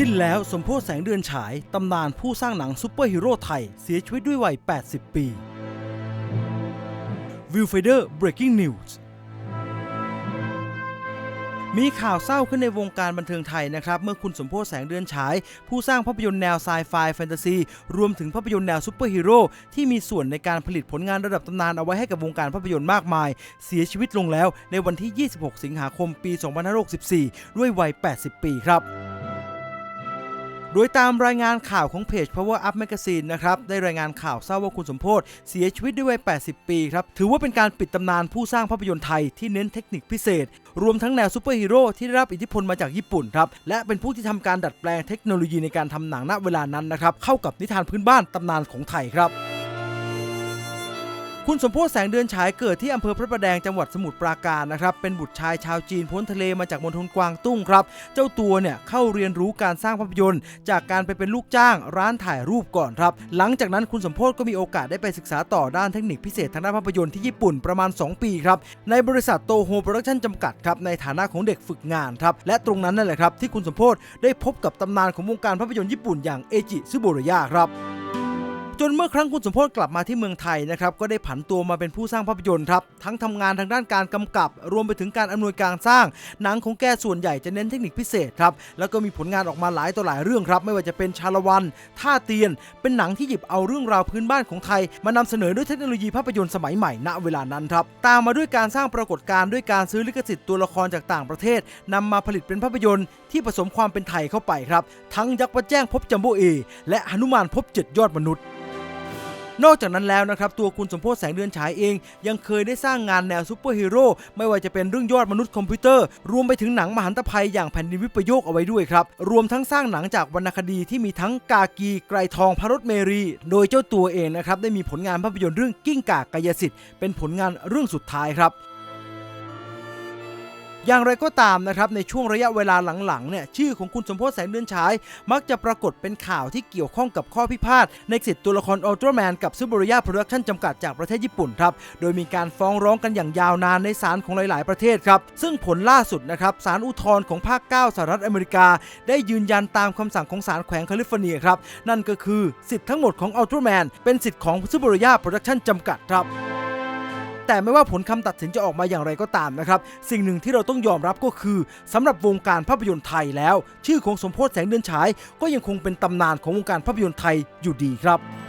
สิ้นแล้วสมโพธแสงเดือนฉาย ตำนานผู้สร้างหนังซูเปอร์ฮีโร่ไทย เสียชีวิตด้วยวัย 80 ปีวิวไฟเดอร์ breaking news มีข่าวเศร้าขึ้นในวงการบันเทิงไทยนะครับ เมื่อคุณสมโพธแสงเดือนฉาย ผู้สร้างภาพยนตร์แนวไซไฟแฟนตาซี รวมถึงภาพยนตร์แนวซูเปอร์ฮีโร่ที่มีส่วนในการผลิตผลงานระดับตำนานเอาไว้ให้กับวงการภาพยนตร์มากมาย เสียชีวิตลงแล้วในวันที่ 26 สิงหาคม ปี 2564 ด้วยวัย 80 ปีครับ โดยตามรายงานข่าวของเพจ Power Up Magazine นะครับได้รายงานข่าวเศร้าว่าคุณสมโพธเสียชีวิตด้วยวัย 80 ปีครับถือว่าเป็นการปิดตำนานผู้สร้างภาพยนตร์ไทยที่เน้นเทคนิคพิเศษ รวมทั้งแนวซูเปอร์ฮีโร่ที่ได้รับอิทธิพลมาจากญี่ปุ่นครับและเป็นผู้ที่ทำการดัดแปลงเทคโนโลยีในการทำหนังณเวลานั้นนะครับเข้ากับนิทานพื้นบ้านตำนานของไทยครับ คุณสมโพธแสงเดือนฉายเกิดที่อำเภอพระประแดงจังหวัดสมุทรปราการนะครับ เป็นบุตรชายชาวจีนพ้นทะเลมาจากมณฑลกวางตุ้งครับ เจ้าตัวเนี่ยเข้าเรียนรู้การสร้างภาพยนตร์ จากการไปเป็นลูกจ้างร้านถ่ายรูปก่อนครับ หลังจากนั้นคุณสมโพธก็มีโอกาสได้ไปศึกษาต่อด้านเทคนิคพิเศษทางด้านภาพยนตร์ที่ญี่ปุ่นประมาณ 2 ปีครับ ในบริษัทโตโฮโปรดักชั่นจำกัดครับในฐานะของเด็กฝึกงานครับ และตรงนั้นนั่นแหละครับที่คุณสมโพธได้พบกับตำนานของวงการภาพยนตร์ญี่ปุ่นอย่างเอจิซึโบระยะครับ จนเมื่อครั้งคุณสมพศกลับมาที่เมืองไทยนะครับก็ได้ผันตัวมาเป็นผู้สร้างภาพยนตร์ครับทั้งทำงานทางด้านการกำกับ รวมไปถึงการอำนวยการสร้าง หนังของแกส่วนใหญ่จะเน้นเทคนิคพิเศษครับแล้วก็มีผลงานออกมาหลายต่อหลายเรื่องครับ ไม่ว่าจะเป็นชาละวัน ท่าเตียน เป็นหนังที่หยิบเอาเรื่องราวพื้นบ้านของไทย มานำเสนอด้วยเทคโนโลยีภาพยนตร์สมัยใหม่ณเวลานั้นครับตามมาด้วยการสร้างปรากฏการณ์ด้วยการซื้อลิขสิทธิ์ตัวละครจากต่างประเทศนำมาผลิตเป็นภาพยนตร์ที่ผสมความเป็นไทยเข้าไปครับ ทั้งยักษ์วัดแจ้งพบจัมโบเอและหนุมานพบเจ็ดยอดมนุษย์ นอกจากนั้นแล้วนะครับตัวคุณสมโพธแสงเดือนฉายเอง ยังเคยได้สร้างงานแนวซูเปอร์ฮีโร่ไม่ว่าจะเป็นเรื่องยอดมนุษย์คอมพิวเตอร์ รวมไปถึงหนังมหันตภัยอย่างแผ่นดินวิปโยคเอาไว้ด้วยครับ รวมทั้งสร้างหนังจากวรรณคดีที่มีทั้งกากีไกรทองพระรถเมรี โดยเจ้าตัวเองนะครับได้มีผลงานภาพยนตร์เรื่องกิ้งก่ากายสิทธิ์เป็นผลงานเรื่องสุดท้ายครับ อย่างไรก็ตามนะครับในช่วงระยะเวลาหลังๆเนี่ยชื่อของคุณสมพธแสงเดือนฉาย มักจะปรากฏเป็นข่าวที่เกี่ยวข้องกับข้อพิพาทในสิทธิตัวละครอัลตร้าแมนกับซูเปอร์ยาโปรดักชั่นจำกัดจากประเทศญี่ปุ่นครับโดยมีการฟ้องร้องกันอย่างยาวนานในศาลของหลาย ๆ ประเทศครับซึ่งผลล่าสุดนะครับศาลอุทธรณ์ของภาค 9สหรัฐอเมริกา ได้ยืนยันตามคำสั่งของศาลแขวงแคลิฟอร์เนียครับนั่นก็คือสิทธิ์ทั้งหมดของอัลตร้าแมนเป็นสิทธิ์ของซูเปอร์ยาโปรดักชั่นจำกัดครับ แต่ไม่ว่าผลคำตัดสินจะออกมาอย่างไรก็ตามนะครับ สิ่งหนึ่งที่เราต้องยอมรับก็คือสำหรับวงการภาพยนตร์ไทยแล้ว ชื่อของสมโพศแสงเดือนฉาย ก็ยังคงเป็นตำนานของวงการภาพยนตร์ไทยอยู่ดีครับ